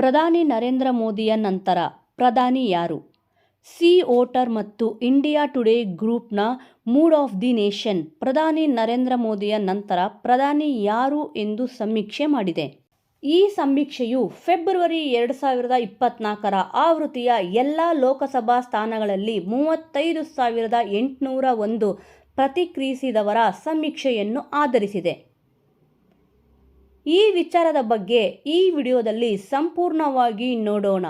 ಪ್ರಧಾನಿ ನರೇಂದ್ರ ಮೋದಿಯ ನಂತರ ಪ್ರಧಾನಿ ಯಾರು? ಸಿ ಓಟರ್ ಮತ್ತು ಇಂಡಿಯಾ ಟುಡೇ ಗ್ರೂಪ್ನ ಮೂಡ್ ಆಫ್ ದಿ ನೇಷನ್ ಪ್ರಧಾನಿ ನರೇಂದ್ರ ಮೋದಿಯ ನಂತರ ಪ್ರಧಾನಿ ಯಾರು ಎಂದು ಸಮೀಕ್ಷೆ ಮಾಡಿದೆ. ಈ ಸಮೀಕ್ಷೆಯು ಫೆಬ್ರವರಿ ಎರಡು ಸಾವಿರದ ಇಪ್ಪತ್ನಾಲ್ಕರ ಆವೃತ್ತಿಯ ಎಲ್ಲ ಲೋಕಸಭಾ ಸ್ಥಾನಗಳಲ್ಲಿ ಮೂವತ್ತೈದು ಸಾವಿರದ ಎಂಟುನೂರ ಒಂದು ಪ್ರತಿಕ್ರಿಯಿಸಿದವರ ಸಮೀಕ್ಷೆಯನ್ನು ಆಧರಿಸಿದೆ. ಈ ವಿಚಾರದ ಬಗ್ಗೆ ಈ ವಿಡಿಯೋದಲ್ಲಿ ಸಂಪೂರ್ಣವಾಗಿ ನೋಡೋಣ.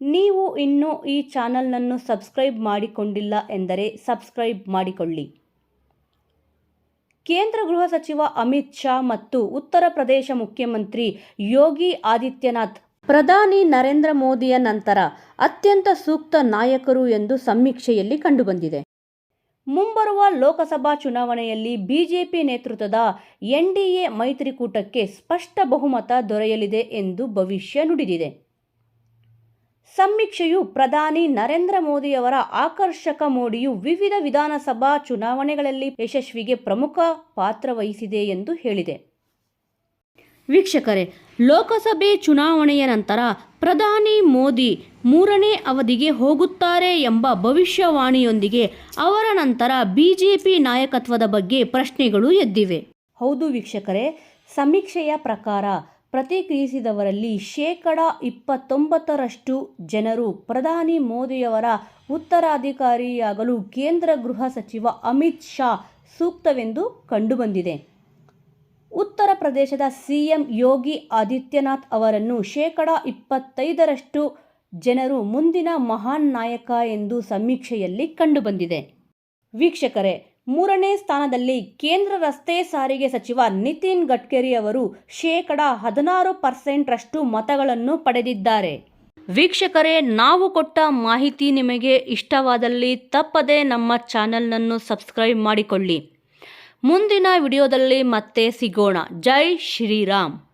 ನೀವು ಇನ್ನೂ ಈ ಚಾನಲ್ನನ್ನು ಸಬ್ಸ್ಕ್ರೈಬ್ ಮಾಡಿಕೊಂಡಿಲ್ಲ ಎಂದರೆ ಸಬ್ಸ್ಕ್ರೈಬ್ ಮಾಡಿಕೊಳ್ಳಿ. ಕೇಂದ್ರ ಗೃಹ ಸಚಿವ ಅಮಿತ್ ಶಾ ಮತ್ತು ಉತ್ತರ ಪ್ರದೇಶ ಮುಖ್ಯಮಂತ್ರಿ ಯೋಗಿ ಆದಿತ್ಯನಾಥ್, ಪ್ರಧಾನಿ ನರೇಂದ್ರ ಮೋದಿಯ ನಂತರ ಅತ್ಯಂತ ಸೂಕ್ತ ನಾಯಕರು ಎಂದು ಸಮೀಕ್ಷೆಯಲ್ಲಿ ಕಂಡುಬಂದಿದೆ. ಮುಂಬರುವ ಲೋಕಸಭಾ ಚುನಾವಣೆಯಲ್ಲಿ ಬಿಜೆಪಿ ನೇತೃತ್ವದ ಎನ್ಡಿಎ ಮೈತ್ರಿಕೂಟಕ್ಕೆ ಸ್ಪಷ್ಟ ಬಹುಮತ ದೊರೆಯಲಿದೆ ಎಂದು ಭವಿಷ್ಯ ನುಡಿದಿದೆ. ಸಮೀಕ್ಷೆಯು ಪ್ರಧಾನಿ ನರೇಂದ್ರ ಮೋದಿಯವರ ಆಕರ್ಷಕ ಮೋಡಿಯು ವಿವಿಧ ವಿಧಾನಸಭಾ ಚುನಾವಣೆಗಳಲ್ಲಿ ಯಶಸ್ವಿಗೆ ಪ್ರಮುಖ ಪಾತ್ರ ವಹಿಸಿದೆ ಎಂದು ಹೇಳಿದೆ. ವೀಕ್ಷಕರೇ, ಲೋಕಸಭೆ ಚುನಾವಣೆಯ ನಂತರ ಪ್ರಧಾನಿ ಮೋದಿ ಮೂರನೇ ಅವಧಿಗೆ ಹೋಗುತ್ತಾರೆ ಎಂಬ ಭವಿಷ್ಯವಾಣಿಯೊಂದಿಗೆ ಅವರ ನಂತರ ಬಿಜೆಪಿ ನಾಯಕತ್ವದ ಬಗ್ಗೆ ಪ್ರಶ್ನೆಗಳು ಎದ್ದಿವೆ. ಹೌದು ವೀಕ್ಷಕರೇ, ಸಮೀಕ್ಷೆಯ ಪ್ರಕಾರ ಪ್ರತಿಕ್ರಿಯಿಸಿದವರಲ್ಲಿ ಶೇಕಡ ಇಪ್ಪತ್ತೊಂಬತ್ತರಷ್ಟು ಜನರು ಪ್ರಧಾನಿ ಮೋದಿಯವರ ಉತ್ತರಾಧಿಕಾರಿಯಾಗಲು ಕೇಂದ್ರ ಗೃಹ ಸಚಿವ ಅಮಿತ್ ಶಾ ಸೂಕ್ತವೆಂದು ಕಂಡುಬಂದಿದೆ. ಪ್ರದೇಶದ ಸಿಎಂ ಯೋಗಿ ಆದಿತ್ಯನಾಥ್ ಅವರನ್ನು ಶೇಕಡ ಇಪ್ಪತ್ತೈದರಷ್ಟು ಜನರು ಮುಂದಿನ ಮಹಾನ್ ನಾಯಕ ಎಂದು ಸಮೀಕ್ಷೆಯಲ್ಲಿ ಕಂಡುಬಂದಿದೆ. ವೀಕ್ಷಕರೇ, ಮೂರನೇ ಸ್ಥಾನದಲ್ಲಿ ಕೇಂದ್ರ ರಸ್ತೆ ಸಾರಿಗೆ ಸಚಿವ ನಿತಿನ್ ಗಡ್ಕರಿ ಅವರು ಶೇಕಡ ಹದಿನಾರು ಪರ್ಸೆಂಟ್ರಷ್ಟು ಮತಗಳನ್ನು ಪಡೆದಿದ್ದಾರೆ. ವೀಕ್ಷಕರೇ, ನಾವು ಕೊಟ್ಟ ಮಾಹಿತಿ ನಿಮಗೆ ಇಷ್ಟವಾದಲ್ಲಿ ತಪ್ಪದೆ ನಮ್ಮ ಚಾನಲ್ನನ್ನು ಸಬ್ಸ್ಕ್ರೈಬ್ ಮಾಡಿಕೊಳ್ಳಿ. ಮುಂದಿನ ವಿಡಿಯೋದಲ್ಲಿ ಮತ್ತೆ ಸಿಗೋಣ. ಜೈ ಶ್ರೀರಾಮ್.